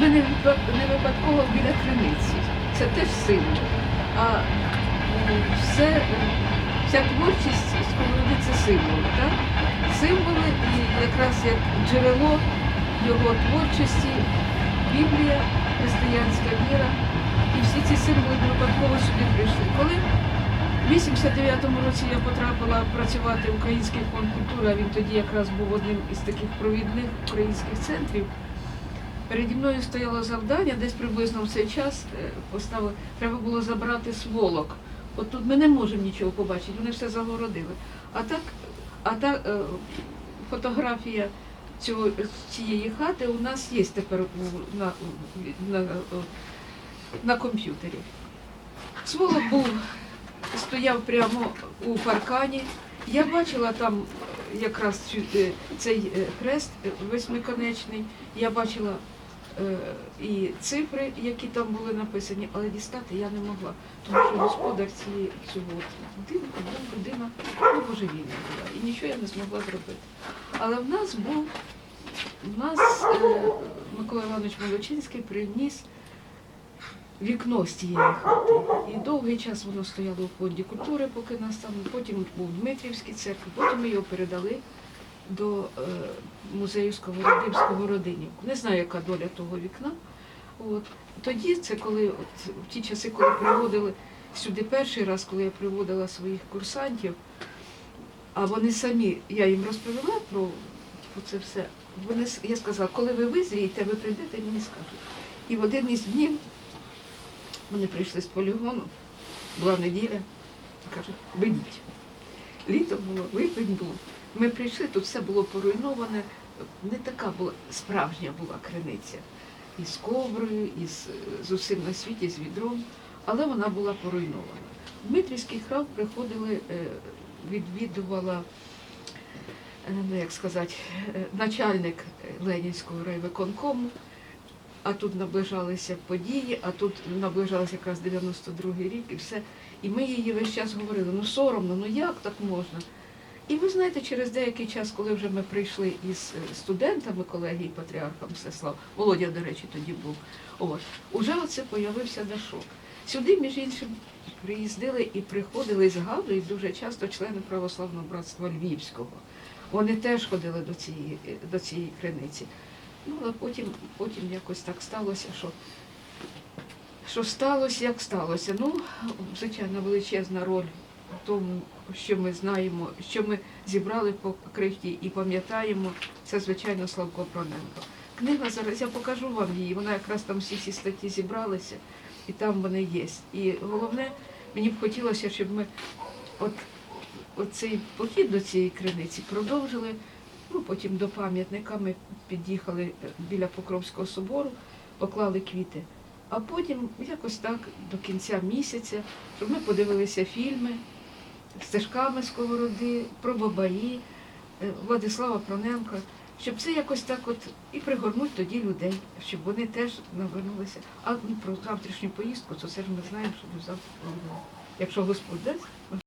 ми не, випа- не випадково біля криниці. Це теж символ. А все, вся творчість сковороди це символи. Так? Символи і якраз як джерело його творчості, Біблія, християнська віра. І всі ці символи випадково сюди прийшли. Коли в 89-му році я потрапила працювати в Український фонд культури, а він тоді якраз був одним із таких провідних українських центрів. Переді мною стояло завдання, десь приблизно в цей час е, поставили, треба було забрати сволок. От тут ми не можемо нічого побачити, вони все загородили. А так, а та е, фотографія цього, цієї хати у нас є тепер на, на, на, комп'ютері. Сволок був, стояв прямо у паркані. Я бачила там е, якраз цей хрест восьмиконечний. Я бачила і цифри, які там були написані, але дістати я не могла, тому що господар цієї цього будинку був людина божевільна була, і нічого я не змогла зробити. Але в нас був, в нас е, Микола Іванович Молочинський приніс вікно з тієї хати. І довгий час воно стояло у фонді культури, поки нас там, потім був Дмитрівський церкві, потім ми його передали до е, музею Сковородимського родинівку. Не знаю, яка доля того вікна. От. Тоді це коли, от, в ті часи, коли приводили сюди перший раз, коли я приводила своїх курсантів, а вони самі, я їм розповіла про, це все. Вони, я сказала, коли ви визрієте, ви прийдете, мені скажете. І в один із днів вони прийшли з полігону, була неділя, кажуть, вийдіть. Літо було, липень був. Ми прийшли, тут все було поруйноване. Не така була справжня була криниця. І з коврою, і з, з усім на світі, з відром, але вона була поруйнована. Дмитрівський храм приходили, е, відвідувала, е, ну як сказати, е, начальник Ленінського райвиконкому, а тут наближалися події, а тут наближалися якраз 92-й рік і все. І ми її весь час говорили, ну соромно, ну як так можна? І ви знаєте, через деякий час, коли вже ми прийшли із е, студентами колегії Патріарха Мстислав, Володя, до речі, тоді був, от, уже оце появився Дашок. Сюди, між іншим, приїздили і приходили, і згадують дуже часто члени православного братства Львівського. Вони теж ходили до цієї, е, до цієї криниці. Ну, але потім, потім якось так сталося, що, що сталося, як сталося. Ну, звичайно, величезна роль тому, що ми знаємо, що ми зібрали по крихті і пам'ятаємо, це, звичайно, Славко Проненко. Книга зараз, я покажу вам її, вона якраз там всі ці статті зібралися, і там вони є. І головне, мені б хотілося, щоб ми от, от цей похід до цієї криниці продовжили. Ну, потім до пам'ятника ми під'їхали е, біля Покровського собору, поклали квіти. А потім якось так до кінця місяця, щоб ми подивилися фільми стежками сковороди, про Бабаї, е, Владислава Проненка, щоб це якось так от і пригорнуть тоді людей, щоб вони теж навернулися. А ну, про завтрашню поїздку, то це ж ми знаємо, що ми завтра, якщо Господь дасть,